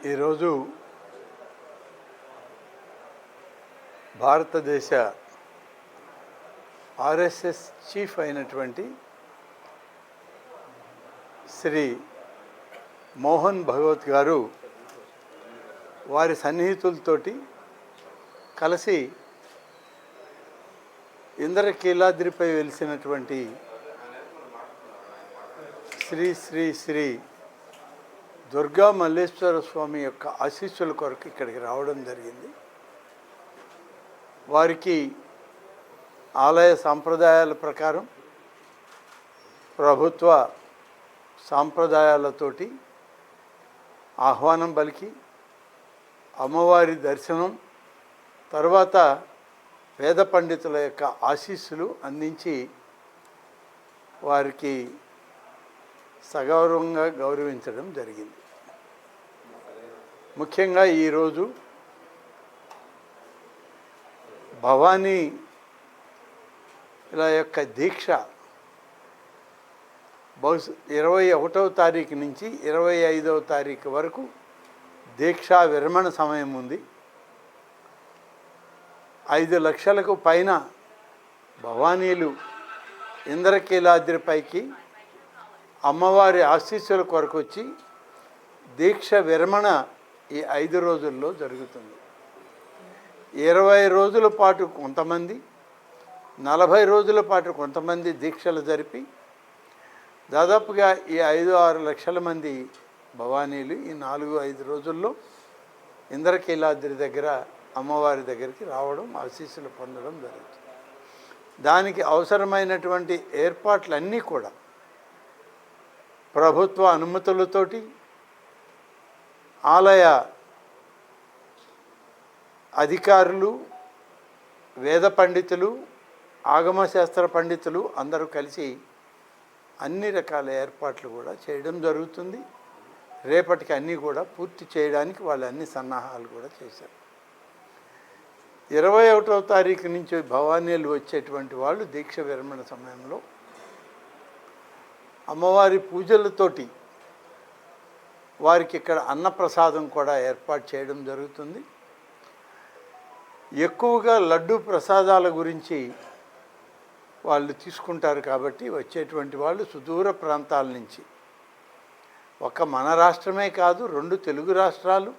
ఈరోజు భారతదేశ RSS chief అయినటువంటి శ్రీ మోహన్ భగవత్ గారు వారి సన్నిహితులతోటి కలిసి ఇంద్రకీలాద్రిపై వెలిసినటువంటి శ్రీ శ్రీ శ్రీ దుర్గా మల్లేశ్వర స్వామి యొక్క ఆశీస్సుల కొరకు ఇక్కడికి రావడం జరిగింది. వారికి ఆలయ సాంప్రదాయాల ప్రకారం ప్రభుత్వ సాంప్రదాయాలతోటి ఆహ్వానం పలికి అమ్మవారి దర్శనం తర్వాత వేద పండితుల యొక్క ఆశీస్సులు అందించి వారికి సగౌరవంగా గౌరవించడం జరిగింది. ముఖ్యంగా ఈరోజు భవానీ ఇలా యొక్క దీక్ష బహుశా ఇరవై ఒకటవ తారీఖు నుంచి ఇరవై ఐదవ తారీఖు వరకు దీక్షా విరమణ సమయం ఉంది. ఐదు లక్షలకు పైన భవానీలు ఇంద్రకీలాద్రిపైకి అమ్మవారి ఆశీస్సుల కొరకు వచ్చి దీక్ష విరమణ ఈ ఐదు రోజుల్లో జరుగుతుంది. ఇరవై రోజుల పాటు కొంతమంది నలభై రోజుల పాటు కొంతమంది దీక్షలు జరిపి దాదాపుగా ఈ ఐదు ఆరు లక్షల మంది భవానీలు ఈ నాలుగు ఐదు రోజుల్లో ఇంద్రకీలాద్రి దగ్గర అమ్మవారి దగ్గరికి రావడం ఆశీస్సులు పొందడం జరుగుతుంది. దానికి అవసరమైనటువంటి ఏర్పాట్లన్నీ కూడా ప్రభుత్వ అనుమతులతోటి ఆలయ అధికారులు వేద పండితులు ఆగమశాస్త్ర పండితులు అందరూ కలిసి అన్ని రకాల ఏర్పాట్లు కూడా చేయడం జరుగుతుంది. రేపటికి అన్నీ కూడా పూర్తి చేయడానికి వాళ్ళు అన్ని సన్నాహాలు కూడా చేశారు. ఇరవై ఒకటవ తారీఖు నుంచి భవానీలు వచ్చేటువంటి వాళ్ళు దీక్ష విరమణ సమయంలో అమ్మవారి పూజలతోటి వారికి ఇక్కడ అన్నప్రసాదం కూడా ఏర్పాటు చేయడం జరుగుతుంది. ఎక్కువగా లడ్డు ప్రసాదాల గురించి వాళ్ళు తీసుకుంటారు కాబట్టి వచ్చేటువంటి వాళ్ళు సుదూర ప్రాంతాల నుంచి. ఒక మన రాష్ట్రమే కాదు రెండు తెలుగు రాష్ట్రాలు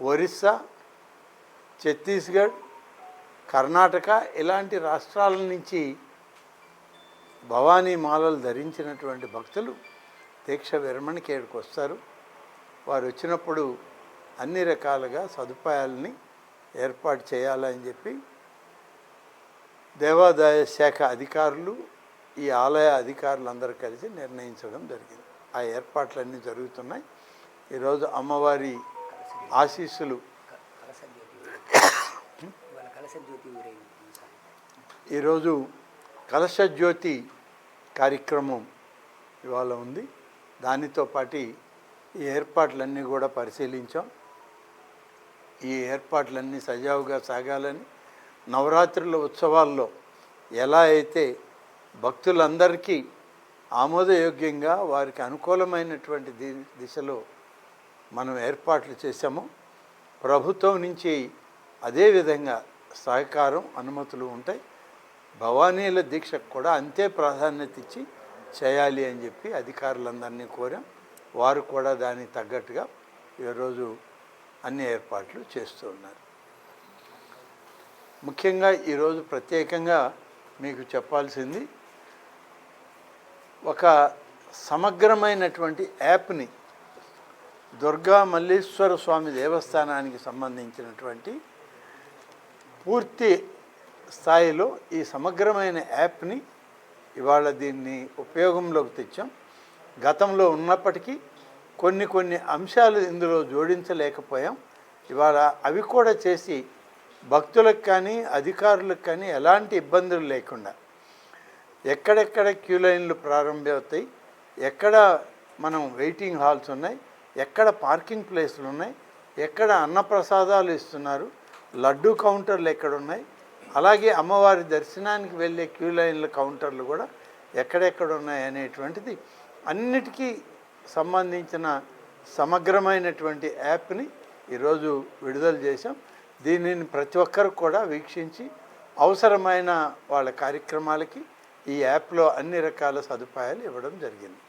ఒరిస్సా ఛత్తీస్గఢ్ కర్ణాటక ఇలాంటి రాష్ట్రాల నుంచి భవానీ మాలలు ధరించినటువంటి భక్తులు దీక్ష విరమణకి ఇక్కడికి వస్తారు. వారు వచ్చినప్పుడు అన్ని రకాలుగా సదుపాయాలని ఏర్పాటు చేయాలని చెప్పి దేవాదాయ శాఖ అధికారులు ఈ ఆలయ అధికారులు అందరూ కలిసి నిర్ణయించడం జరిగింది. ఆ ఏర్పాట్లన్నీ జరుగుతున్నాయి. ఈరోజు అమ్మవారి ఆశీస్సులు. ఈరోజు కలశజ్యోతి కార్యక్రమం ఇవాళ ఉంది. దానితో పాటు ఈ ఏర్పాట్లన్నీ కూడా పరిశీలించాం. ఈ ఏర్పాట్లన్నీ సజావుగా సాగాలని నవరాత్రుల ఉత్సవాల్లో ఎలా అయితే భక్తులందరికీ ఆమోదయోగ్యంగా వారికి అనుకూలమైనటువంటి ది దిశలో మనం ఏర్పాట్లు చేశామో ప్రభుత్వం నుంచి అదేవిధంగా సహకారం అనుమతులు ఉంటాయి. భవానీల దీక్షకు కూడా అంతే ప్రాధాన్యత ఇచ్చి చేయాలి అని చెప్పి అధికారులందరినీ కోరాం. వారు కూడా దానికి తగ్గట్టుగా ఈరోజు అన్ని ఏర్పాట్లు చేస్తూ ఉన్నారు. ముఖ్యంగా ఈరోజు ప్రత్యేకంగా మీకు చెప్పాల్సింది ఒక సమగ్రమైనటువంటి యాప్ని దుర్గా మల్లేశ్వర స్వామి దేవస్థానానికి సంబంధించినటువంటి పూర్తి స్థాయిలో ఈ సమగ్రమైన యాప్ని ఇవాళ దీన్ని ఉపయోగంలోకి తెచ్చాం. గతంలో ఉన్నప్పటికీ కొన్ని కొన్ని అంశాలు ఇందులో జోడించలేకపోయాం. ఇవాళ అవి కూడా చేసి భక్తులకు కానీ అధికారులకు కానీ ఎలాంటి ఇబ్బందులు లేకుండా ఎక్కడెక్కడ క్యూ లైన్లు ప్రారంభమవుతాయి ఎక్కడ మనం వెయిటింగ్ హాల్స్ ఉన్నాయి ఎక్కడ పార్కింగ్ ప్లేస్లు ఉన్నాయి ఎక్కడ అన్నప్రసాదాలు ఇస్తున్నారు లడ్డు కౌంటర్లు ఎక్కడ ఉన్నాయి అలాగే అమ్మవారి దర్శనానికి వెళ్ళే క్యూ లైన్ల కౌంటర్లు కూడా ఎక్కడెక్కడ ఉన్నాయి అనేటువంటిది అన్నిటికీ సంబంధించిన సమగ్రమైనటువంటి యాప్ని ఈరోజు విడుదల చేశాం. దీనిని ప్రతి ఒక్కరు కూడా వీక్షించి అవసరమైన వాళ్ళ కార్యక్రమాలకి ఈ యాప్లో అన్ని రకాల సదుపాయాలు ఇవ్వడం జరిగింది.